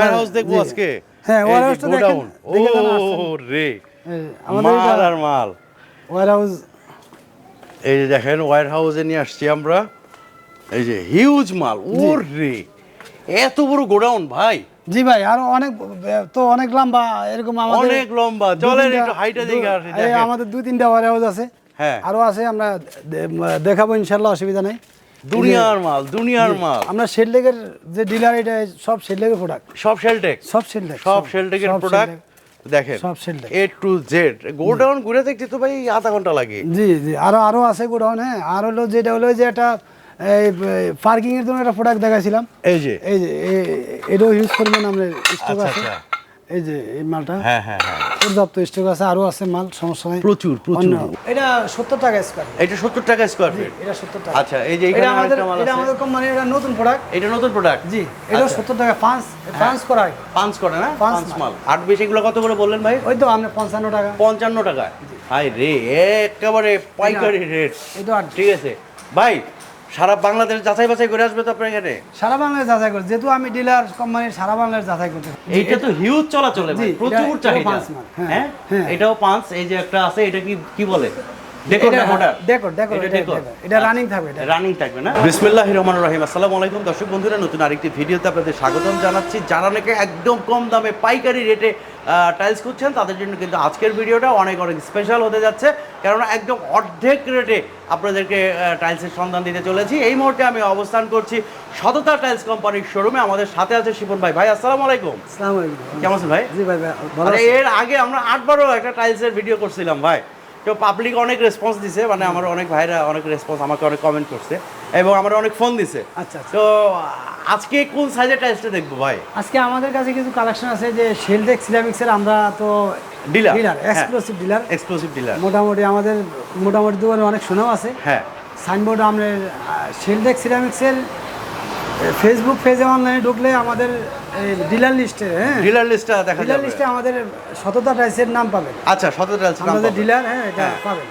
Wire house দেখব আজকে। হ্যাঁ, দেখেন, ও দেখে। রে আমাদের মাল আর মাল। হাউস এই যে দেখেন ওয়্যার হাউসে নিয়ে আসছি আমরা। এই যে হিউজ মাল ওর রে এত বড় গোডাউন ভাই। জি ভাই আরও অনেক তো অনেক লম্বা এরকম আমাদের অনেক লম্বা চলেন একটু হাইটে দু- দিকে আসি আমাদের দুই তিনটা হাউস আছে। হ্যাঁ। আরও আছে আমরা দেখাবো ইনশাল্লাহ অসুবিধা নেই। দুনিয়ার মাল দুনিয়ার মাল। আমরা শেডলেগের যে ডিলার এটা সব শেডলেগের প্রোডাক্ট সব শেলটেক সব শেডলেগ সব। শেলটেকের প্রোডাক্ট দেখেন সব Shelltech। A to Z godown ঘুরে দেখতে তো ভাই আধা ঘণ্টা লাগে। জি জি। আরও আরও আছে গোডাউন হ্যাঁ। আর হলো যেটা হলো যে একটা এই পার্কিং এর জন্য একটা প্রোডাক্ট দেখাইছিলাম। এই যে। এই যে এটাও হিউজ পরিমাণ আমরা স্টক আচ্ছা, আছে। আচ্ছা। এই যে এই মালটা। হ্যাঁ হ্যাঁ হ্যাঁ। পর্যাপ্ত স্টক আছে আরও আছে মাল সমস্যা নাই। প্রচুর প্রচুর। এটা সত্তর টাকা স্কোয়ার এটা সত্তর টাকা স্কোয়ার ফিট এটা সত্তর টাকা। আচ্ছা এই যে এটা এখানে আমাদের এটা আছে। আমাদের কোম্পানি এটা নতুন প্রোডাক্ট এটা নতুন প্রোডাক্ট জি এটা আচ্ছা। সত্তর টাকা পাঁচ পাঁচ করাই পাঁচ করে না? পাঁচ মাল। আট বিশ এগুলো কত করে বললেন ভাই? ওই তো আমরা পঞ্চান্ন টাকা। পঞ্চান্ন টাকা। হাই রে একেবারে পাইকারি রেট এটা আট ঠিক আছে। ভাই সারা বাংলাদেশ যাচাই বাছাই করে আসবে তো আপনার এখানে? সারা বাংলাদেশ যাচাই করে। যেহেতু আমি ডিলার কোম্পানি সারা বাংলাদেশ যাচাই করতে এইটা তো হিউজ চলাচলে প্রচুর চাহিদা। হ্যাঁ, হ্যাঁ? হ্যাঁ। এটাও পাঁচ এই যে একটা আছে এটা কি কি বলে? ডেকোর না মোডার ডেকোর ডেকোর এটা এটা ডেকোর ডেকোর। এটা রানিং থাকবে এটা। রানিং থাকবে না? বিসমিল্লাহির রহিম। আসসালামু আলাইকুম। দর্শক বন্ধুরা নতুন আরেকটি ভিডিওতে আপনাদের স্বাগতম জানাচ্ছি। যারা নাকি একদম কম দামে পাইকারি রেটে টাইলস খুঁজছেন তাদের জন্য কিন্তু আজকের ভিডিওটা অনেক অনেক স্পেশাল হতে যাচ্ছে। কেননা একদম অর্ধেক রেটে আপনাদেরকে টাইলসের সন্ধান দিতে চলেছি। এই মুহূর্তে আমি অবস্থান করছি সততা টাইলস কোম্পানির শোরুমে আমাদের সাথে আছে শিপন ভাই। ভাই আসসালামু আলাইকুম। আসসালামু কেমন আছেন ভাই? জি ভাই এর আগে আমরা আটবারও একটা টাইলসের ভিডিও করছিলাম ভাই। তো পাবলিক অনেক রেসপন্স দিছে মানে আমার অনেক ভাইরা অনেক রেসপন্স আমাকে অনেক কমেন্ট করছে এবং আমার অনেক ফোন দিছে। আচ্ছা আচ্ছা। তো আজকে কোন সাইজের টাইলসটা দেখব ভাই? আজকে আমাদের কাছে কিছু কালেকশন আছে যে শেলটেক সিরামিক্সের আমরা তো dealer dealer exclusive dealer exclusive dealer মোটামুটি আমাদের মোটামুটি দোকানে অনেক সুনাম আছে। হ্যাঁ। সাইনবোর্ড আমাদের শেলটেক সিরামিক্সের ফেসবুক পেজে অনলাইনে ঢুকলে আমাদের ডিলার লিস্টে হ্যাঁ? ডিলার লিস্টটা দেখা ডিলার লিস্টে আমাদের শততা টাইসের নাম পাবেন। আচ্ছা সতেরো টাইলস আমাদের ডিলার হ্যাঁ এটা হ্যাঁ। পাবেন।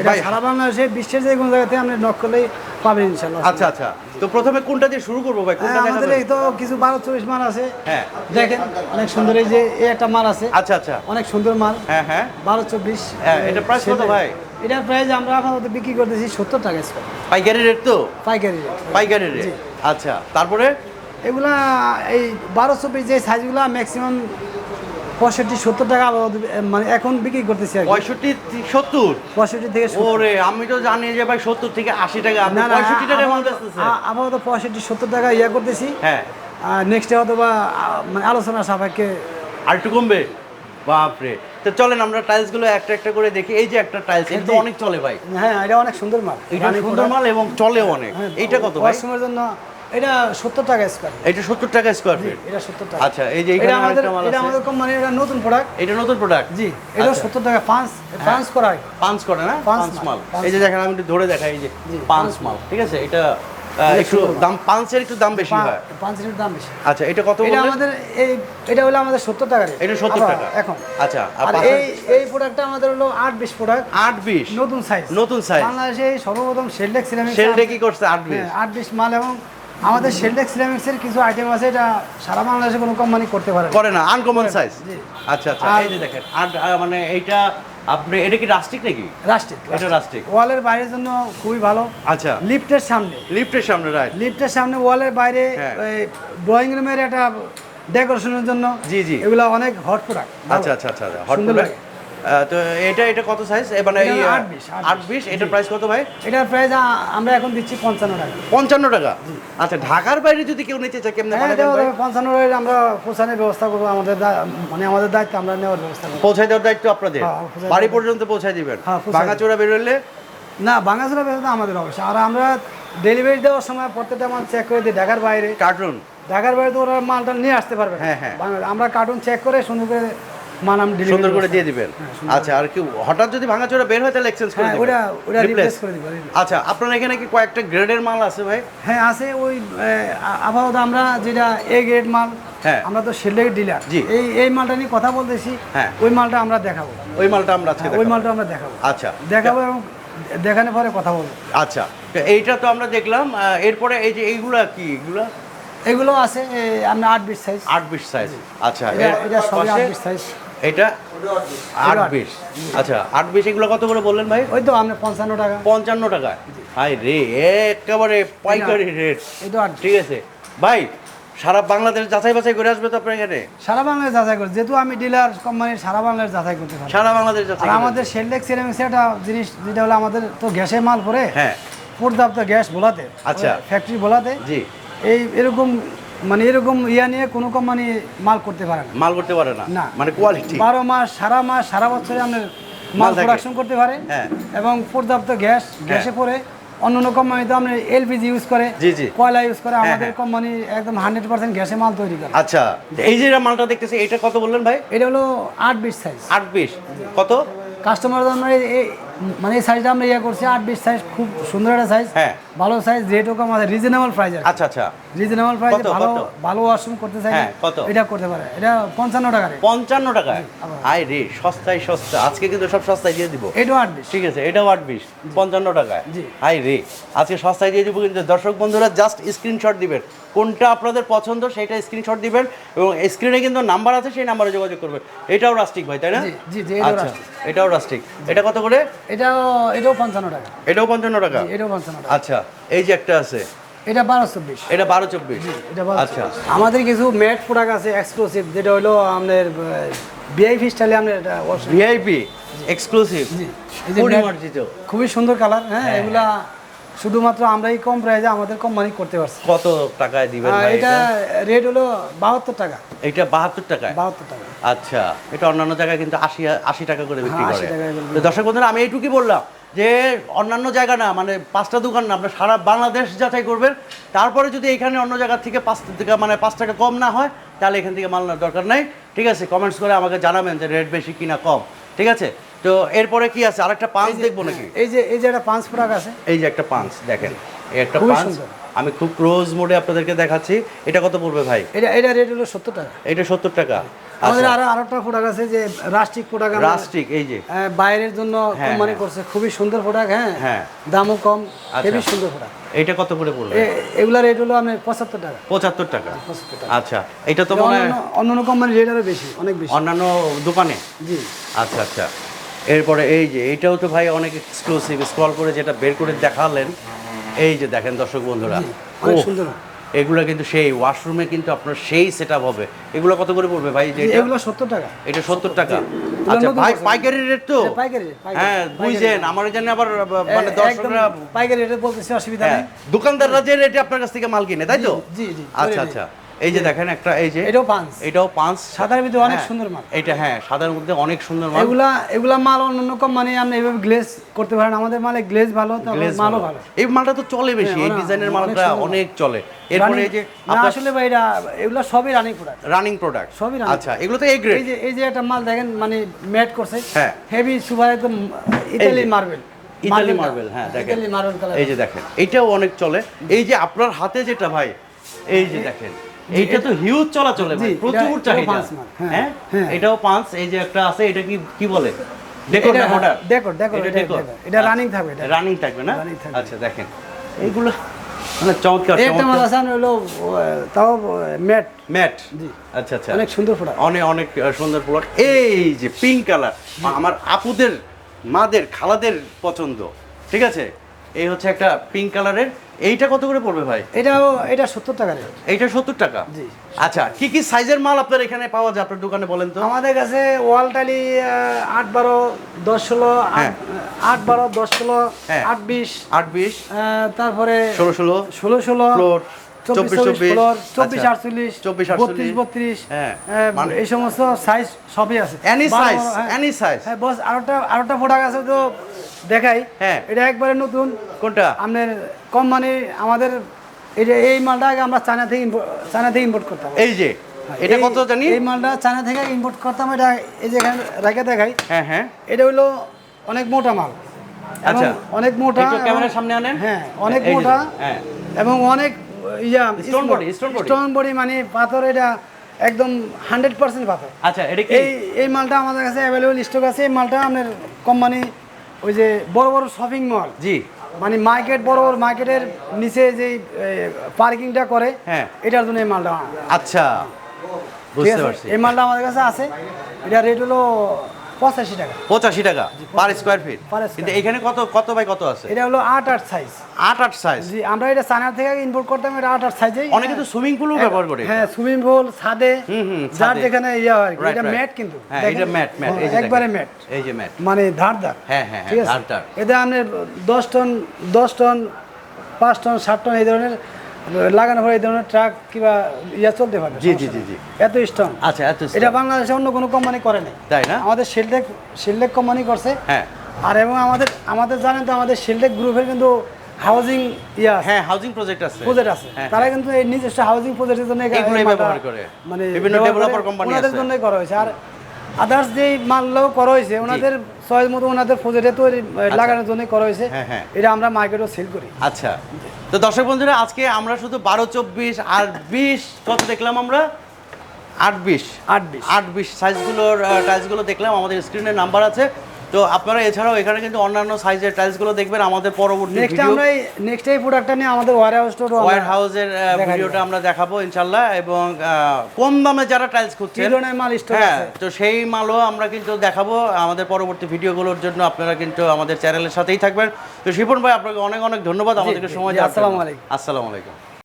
এটা সারা বাংলাদেশে বিশ্বের যে কোনো জায়গাতে আপনি নক করলেই পাবেন ইনশাল্লাহ আচ্ছা আচ্ছা। তো প্রথমে কোনটা দিয়ে শুরু করব ভাই? কোনটা হ্যাঁ, আমাদের এই তো কিছু বারো চব্বিশ মাল আছে। হ্যাঁ। দেখেন অনেক সুন্দর এই যে এই একটা মাল আছে। আচ্ছা আচ্ছা। অনেক সুন্দর মাল। হ্যাঁ হ্যাঁ। বারো চব্বিশ হ্যাঁ, এটার price কত ভাই? এটার প্রাইস আমরা আপাতত বিক্রি করতেছি সত্তর টাকা স্কোয়ার পাইকারি রেট তো? পাইকারি রেট পাইকারি রেট। আচ্ছা তারপরে? এগুলা এই বারো চব্বিশ যে সাইজগুলা ম্যাক্সিমাম পঁয়ষট্টি সত্তর টাকা মানে এখন বিক্রি করতেছি। পঁয়ষট্টি সত্তর? পঁয়ষট্টি থেকে 70 ওরে আমি তো জানি যে ভাই সত্তর থেকে আশি টাকা আপনি না পঁয়ষট্টি টাকা আপাতত- পঁয়ষট্টি সত্তর টাকা ইয়া করতেছি। হ্যাঁ। নেক্সটে হয়তো বা মানে আলোচনা সাপেক্ষে আর একটু কমবে? বাপরে। তো চলেন আমরা টাইলসগুলো একটা একটা করে দেখি। এই যে একটা টাইলস এটা অনেক চলে ভাই। হ্যাঁ এটা অনেক সুন্দর মাল। এটা সুন্দর মাল এবং চলেও অনেক। হ্যাঁ, এইটা কত ভাই? ওয়াশরুমের জন্য এটা সত্তর টাকা স্কোয়ার এটা সত্তর টাকা স্কোয়ার ফিট এটা সত্তর টাকা। আচ্ছা এই যে এখানে আমাদের এটা আমাদের কোম্পানির এটা নতুন প্রোডাক্ট এটা নতুন প্রোডাক্ট জি এটা আচ্ছা। সত্তর টাকা পাঁচ পাঁচ করাই পাঁচ করে না? পাঁচ মাল, এই যে দেখেন আমি একটু ধরে দেখাই এই যে পাঁচ মাল। ঠিক আছে? এটা একটু সুন্দর। দাম পাঁচের একটু দাম বেশি হয়। পাঁচ লিটার দাম বেশি। আচ্ছা এটা কত এটা আমাদের এই এটা হলো আমাদের সত্তর টাকা। এটা 70 আবার টাকা। এখন। আচ্ছা আর এই এই প্রোডাক্টটা আমাদের হলো আট বিশ প্রোডাক্ট আট বিশ? নতুন সাইজ নতুন size। বাংলাদেশে সর্বপ্রথম শেলডেক সিরামিক্স সেলটা কি করছে? আট বিশ। হ্যাঁ, আট বিশ মাল এবং আমাদের শেলডেক সিরামিক্সের কিছু আইটেম আছে এটা সারা বাংলাদেশে কোনো কোম্পানি করতে পারে করে না আনকমন সাইজ আচ্ছা আচ্ছা এই যে দেখেন আর মানে এইটা আপনি এটা কি রাস্টিক নাকি? রাস্টিক এটা রাস্টিক ওয়ালের বাইরের জন্য খুবই ভালো। আচ্ছা। লিফটের সামনে। লিফটের সামনে রাইট লিফটের সামনে ওয়ালের বাইরে হ্যাঁ। ড্রয়িং রুমের একটা ডেকোরেশনের জন্য জি, জি। এগুলো অনেক হট প্রোডাক্ট আচ্ছা আচ্ছা আচ্ছা হট প্রোডাক্ট লাগে। তো এটা এটা কত সাইজ মানে আট বিশ, এটার প্রাইস কত ভাই? এটার প্রাইস আমরা এখন দিচ্ছি পঞ্চান্ন টাকা। পঞ্চান্ন টাকা? আচ্ছা ঢাকার বাইরে যদি কেউ নিতে চায় কেমনে হ্যাঁ পঞ্চান্ন টাকা আমরা পৌঁছানোর ব্যবস্থা করব। আমাদের মানে আমাদের দায়িত্ব আমরা নেওয়ার ব্যবস্থা করব। পৌঁছায় দেওয়ার দায়িত্ব আপনাদের? হ্যাঁ, বাড়ি পর্যন্ত পৌঁছায় দিবেন? হ্যাঁ, ভাঙাচোরা বেরোলে? না বাংলাদেশের ব্যবস্থা আমাদের অবশ্যই। আর আমরা ডেলিভারি দেওয়ার সময় প্রত্যেকটা মাল চেক করে দিই ঢাকার বাইরে। কার্টুন? ঢাকার বাইরে তো ওরা মালটা নিয়ে আসতে পারবে হ্যাঁ, হ্যাঁ। আমরা কার্টুন চেক করে সুন্দর করে delivery সুন্দর করে দিয়ে দিবেন। হ্যাঁ, আচ্ছা আর কি হঠাৎ যদি ভাঙাচোরা বের হয় তাহলে এক্সচেঞ্জ করে হ্যাঁ দিবেন। ওটা ওটা রিপ্লেস করে দিব আচ্ছা আপনার এখানে কি কয়েকটা গ্রেডের মাল আছে ভাই? হ্যাঁ আছে ওই আপাতত আমরা যেটা এ গ্রেড মাল হ্যাঁ। আমরা তো সেলের ডিলার এই এই মালটা নিয়ে কথা বলতেছি হ্যাঁ। ওই মালটা আমরা দেখাবো। ওই মালটা আমরা আজকে হ্যাঁ, ওই মালটা আমরা দেখাবো। আচ্ছা। দেখাবো এবং দেখানোর পরে কথা বলব। আচ্ছা এইটা তো আমরা দেখলাম এরপরে এই যে এইগুলা কি এগুলা? এগুলো আছে আপনার আট বিশ সাইজ আট বিশ সাইজ আচ্ছা এটা সবই আট বিশ সাইজ এটা আট বিশ আচ্ছা আট বিশ এগুলো কত করে বললেন ভাই? ওই তো আপনার পঞ্চান্ন টাকা। পঞ্চান্ন টাকা। হাই রে একেবারে পাইকারি রেট এই তো ঠিক আছে। ভাই সারা বাংলাদেশ যাচাই বাছাই করে আসবে তো আপনার এখানে? সারা বাংলাদেশ যাচাই করে যেহেতু আমি ডিলার কোম্পানির সারা বাংলাদেশ যাচাই করতে পারি। সারা বাংলাদেশ যাচাই আর আমাদের সেলডেক্স সিরামিক্স একটা জিনিস যেটা হলো আমাদের তো গ্যাসে মাল পরে হ্যাঁ। পর্যাপ্ত গ্যাস বোলাতে আচ্ছা। ফ্যাক্টরি বোলাতে জি। এই এরকম মানে এরকম ইয়া নিয়ে কোনো কোম্পানি মাল করতে পারে না। মাল করতে পারে না? না। মানে কোয়ালিটি বারো মাস সারা মাস সারা বছরে আপনার মাল প্রোডাকশন করতে পারে। হ্যাঁ। এবং পর্যাপ্ত গ্যাস গ্যাসে পরে অন্য অন্য কোম্পানি তো আপনার এলপিজি ইউজ করে জি, জি। কয়লা ইউজ করে হ্যাঁ, আমাদের হ্যাঁ। কোম্পানি একদম হান্ড্রেড পার্সেন্ট গ্যাসে মাল তৈরি করে। আচ্ছা এই যে মালটা দেখতেছি এটা কত বললেন ভাই? এটা হলো আট বিশ সাইজ আট বিশ। কত? কাস্টমার আমরা এই- মানে এই সাইজটা আমরা ইয়ে করছি আট বিশ সাইজ খুব সুন্দর একটা সাইজ হ্যাঁ। ভালো সাইজ রেটও কম আছে রিজনেবল প্রাইস আচ্ছা আচ্ছা। রিজনেবল প্রাইসে ভালো ভালো ওয়াশরুম করতে চাই হ্যাঁ, কত? এটা করতে পারে। এটা পঞ্চান্ন টাকা রে পঞ্চান্ন আবার। আয় রে সস্তায় সস্তা। আজকে কিন্তু সব সস্তায় দিয়ে দিব। এটাও আট বিশ। ঠিক আছে এটাও আট বিশ। পঞ্চান্ন টাকায়? জি। হাই রে আজকে সস্তায় দিয়ে দিব কিন্তু দর্শক বন্ধুরা জাস্ট স্ক্রিনশট দিবেন। কোনটা আপনাদের পছন্দ সেটা স্ক্রিনশট দিবেন এবং স্ক্রিনে কিন্তু নাম্বার আছে সেই নাম্বারে যোগাযোগ করবেন। এটাও রাস্টিক ভাই তাই না? জি, জি, এটাও আচ্ছা রাস্টিক। এটাও রাস্টিক এটা কত করে? এটাও এটাও পঞ্চান্ন টাকা। এটাও পঞ্চান্ন টাকা? এটাও পঞ্চান্ন টাকা। আচ্ছা এই যে একটা আছে। এটা বারো চব্বিশ। এটা বারো চব্বিশ? এটা আচ্ছা। আমাদের কিছু ম্যাট প্রোডাক্ট আছে এক্সক্লুসিভ যেটা হলো আপনার ভিআইপি স্টাইলে আপনার এটা ভিআইপি এক্সক্লুসিভ খুবই সুন্দর কালার হ্যাঁ। এগুলা শুধুমাত্র আমরাই কম প্রাইজে আমাদের কোম্পানি করতে পারছি। কত টাকায় দিবেন ভাই এটা রেট হলো বাহাত্তর টাকা। এটা বাহাত্তর টাকায়? বাহাত্তর টাকা। আচ্ছা এটা অন্যান্য জায়গায় কিন্তু আশি আশি টাকা করে বিক্রি হ্যাঁ, করে। 80 তো দর্শক বন্ধুরা আমি এইটুকুই বললাম যে অন্যান্য জায়গা না মানে পাঁচটা দোকান না আপনার সারা বাংলাদেশ যাচাই করবেন। তারপরে যদি এখানে অন্য জায়গা থেকে পাঁচ টাকা মানে পাঁচ টাকা কম না হয় তাহলে এখান থেকে মাল নেওয়ার দরকার নেই। ঠিক আছে কমেন্টস করে আমাকে জানাবেন যে রেট বেশি কিনা কম। ঠিক আছে? তো এরপরে কি আছে? আরেকটা পাঁচ দেখব নাকি? এই যে এই যে একটা পাঁচ প্রোডাক্ট আছে। এই যে একটা পাঁচ দেখেন। এই একটা খুবই সুন্দর। আমি খুব ক্লোজ মোডে আপনাদেরকে দেখাচ্ছি। এটা কত পড়বে ভাই? এটা এটা রেট হলো সত্তর টাকা। এটা সত্তর টাকা। আমাদের আচ্ছা। আরও আরেকটা প্রোডাক্ট আছে যে রাষ্ট্রিক প্রোডাক্ট রাস্টিক এই যে। বাইরের জন্য হ্যাঁ, কোম্পানি হ্যাঁ। করছে। খুবই সুন্দর প্রোডাক্ট হ্যাঁ? হ্যাঁ। দামও কম আচ্ছা। হেবি সুন্দর প্রোডাক্ট এইটা কত করে পড়বে? এগুলা রেট হলো আমি পঁচাত্তর টাকা। পঁচাত্তর টাকা। আচ্ছা। এটা তো মনে হয় অন্য অন্য কোম্পানির রেট আরও বেশি অনেক বেশি। অন্যান্য দোকানে? জি। আচ্ছা আচ্ছা। এরপরে এই যে এইটাও তো ভাই অনেক এক্সক্লুসিভ স্ক্রল করে যেটা বের করে দেখালেন এই যে দেখেন দর্শক বন্ধুরা সুন্দর। এগুলো কিন্তু সেই ওয়াশরুমে কিন্তু আপনার সেই সেট হবে। এগুলো কত করে পড়বে ভাই? যে এগুলো সত্তর টাকা। এটা সত্তর টাকা। আচ্ছা ভাই পাইকারি রেট তো? পাইকারি হ্যাঁ বুঝছেন আমার জানি আবার মানে দর্শকরা পাইকারি রেটে বলতেছি অসুবিধা হ্যাঁ নেই। দোকানদাররা যে রেটে আপনার কাছ থেকে মাল কিনে তাই তো? জি, জি, আচ্ছা আচ্ছা। এই যে দেখেন একটা এই যে এটাও পাঁচ এটাও পাঁচ সাদার ভিতরে অনেক হ্যাঁ, সুন্দর মাল। এটা হ্যাঁ সাদার মধ্যে অনেক সুন্দর মাল। এগুলা এগুলা মাল অন্যান্য কোম্পানি আপনি এইভাবে গ্লেজ করতে পারেন। আমাদের মালে গ্লেজ ভালো মালও ভালো। এই মালটা তো চলে বেশি হ্যাঁ, এই ডিজাইনের মালটা অনেক চলে। এরপরে এই যে আসলে ভাই এটা এগুলা সবই রানিং প্রোডাক্ট রানিং প্রোডাক্ট সবই। আচ্ছা এগুলো তো এ এই যে এই যে একটা মাল দেখেন মানে ম্যাট করছে। হ্যাঁ। হেভি সুপার একদম ইতালি মার্বেল ইতালি মার্বেল হ্যাঁ দেখেন। ইতালি মার্বেল কালার এই যে দেখেন এইটাও অনেক চলে। এই যে আপনার হাতে যেটা ভাই এই যে দেখেন। এইটা তো হিউজ চলাচলে ভাই প্রচুর চাহিদা। হ্যাঁ, হ্যাঁ? হ্যাঁ। এটাও পাঁচ এই যে একটা আছে এটা কি কি বলে? ডেকোর না মডার ডেকোর ডেকোর এটা ডেকোর। এটা রানিং থাকবে এটা। রানিং থাকবে না? আচ্ছা দেখেন। এইগুলো মানে চমৎকার একটা মাল চমৎকার হলো তাও ম্যাট। ম্যাট। জি। আচ্ছা আচ্ছা। অনেক সুন্দর প্রোডাক্ট অনেক অনেক সুন্দর প্রোডাক্ট এই যে পিঙ্ক কালার আমার আপুদের মাদের খালাদের পছন্দ। ঠিক আছে? এই হচ্ছে একটা পিঙ্ক কালারের এইটা কত করে পড়বে ভাই এটাও এটা সত্তর টাকা এইটা সত্তর টাকা জি। আচ্ছা কি কি সাইজের মাল আপনার এখানে পাওয়া যায় আপনার দোকানে বলেন তো আমাদের কাছে ওয়াল টালি আট বারো দশ ষোলো হ্যাঁ। আট- আট বারো দশ ষোলো হ্যাঁ। আট বিশ আট বিশ তারপরে ষোলো ষোলো ষোলো ষোলো হ্যাঁ, মানে- এই সমস্ত সাইজ সবই আছে হ্যাঁ। any size। হ্যাঁ বস আরেকটা আরেকটা প্রোডাক্ট আছে তো দেখাই? হ্যাঁ। এটা একবারে নতুন। কোনটা? আপনার কোম্পানি আমাদের এই যে এই মালটা আগে আমরা চায়না থেকে চায়না থেকে ইম্পোর্ট করতাম। এই যে? এটা কত জানি? এই মালটা চায়না থেকে ইম্পোর্ট করতাম এটা এই যে এখানে রেখে দেখাই। হ্যাঁ হ্যাঁ। এটা হলো অনেক মোটা মাল। আচ্ছা। অনেক মোটা একটু ক্যামেরার সামনে আনেন। হ্যাঁ অনেক মোটা হ্যাঁ। এবং অনেক yeah Stone body. Stone body. মানে পাথর এটা একদম হান্ড্রেড পার্সেন্ট পাথর। আচ্ছা এটা কি? এই এই মালটা আমাদের কাছে অ্যাভেলেবল স্টক আছে। এই মালটা আপনার কোম্পানি ওই যে বড় বড় শপিং মল জি। মানে মার্কেট বড় বড় মার্কেটের নিচে যে পার্কিংটা করে হ্যাঁ। এটার জন্য এই মালটা আচ্ছা। বুঝতে পারছি। এই মালটা আমাদের কাছে আছে। এটা রেট হলো পঁচাশি টাকা। পঁচাশি টাকা পার স্কোয়ার ফিট কিন্তু এখানে কত কত বাই কত আছে? এটা হলো আট আট সাইজ আট আট সাইজ জি আমরা এটা চায়না থেকে ইম্পোর্ট করতাম এটা আট আট সাইজেই অনেকে তো সুইমিং পুলও ব্যবহার করে। হ্যাঁ সুইমিং পুল ছাদে। হুম, হুম, যার যেখানে ইয়ে হয় এটা ম্যাট কিন্তু। হ্যাঁ এটা ম্যাট ম্যাট এই যে হ্যাঁ, একবারে ম্যাট এই যে ম্যাট মানে ধার ধার। হ্যাঁ, হ্যাঁ, হ্যাঁ, ধার ধার। এতে আপনি দশ টন দশ টন পাঁচ টন সাত টন এই ধরনের লাগানো পরে এই ধরনের ট্রাক কিংবা ইয়া চলতে পারবে জি, জি, জি, জি। এত স্ট্রং আচ্ছা এত এটা বাংলাদেশে অন্য কোনো কোম্পানি করে নাই। তাই না? আমাদের শিলটেক শিলটেক কোম্পানি করছে। হ্যাঁ। আর এবং আমাদের আমাদের জানেন তো আমাদের শিলটেক গ্রুপের কিন্তু হাউজিং ইয়া হ্যাঁ হাউজিং প্রজেক্ট আছে। প্রজেক্ট আছে। হ্যাঁ, তারা কিন্তু এই নিজস্ব হাউজিং প্রজেক্টের জন্য মালটা ব্যবহার করে। মানে বিভিন্ন developer company আছে। জন্যই করা হয়েছে। আর আদার্স যে মালগুলো করা হয়েছে ওনাদের সয়েজ মতো ওনাদের ফোজেটে তৈরি লাগানোর জন্যই করা হয়েছে। হ্যাঁ, হ্যাঁ। এটা আমরা মার্কেটও সেল করি। আচ্ছা। তো দর্শক বন্ধুরা আজকে আমরা শুধু বারো চব্বিশ আর বিশ কত দেখলাম আমরা? আট বিশ। আট বিশ। আট বিশ। সাইজগুলোর সাইজগুলো দেখলাম আমাদের স্ক্রিনের নাম্বার আছে। তো আপনারা এছাড়াও এখানে কিন্তু অন্যান্য সাইজের টাইলসগুলো দেখবেন আমাদের পরবর্তী নেক্সট আমরা নেক্সট এই প্রোডাক্টটা নিয়ে আমাদের ওয়ার হাউস স্টোর ওয়ার হাউসের ভিডিওটা আমরা দেখাবো ইনশাল্লাহ এবং কম দামে যারা টাইলস খুঁজছেন ধরনের মাল স্টোর হ্যাঁ তো সেই মালও আমরা কিন্তু দেখাবো। আমাদের পরবর্তী ভিডিওগুলোর জন্য আপনারা কিন্তু আমাদের চ্যানেলের সাথেই থাকবেন। তো শিপন ভাই আপনাকে অনেক অনেক ধন্যবাদ। আমাদেরকে সময় আসসালামু আলাইকুম। আসসালামু আলাইকুম।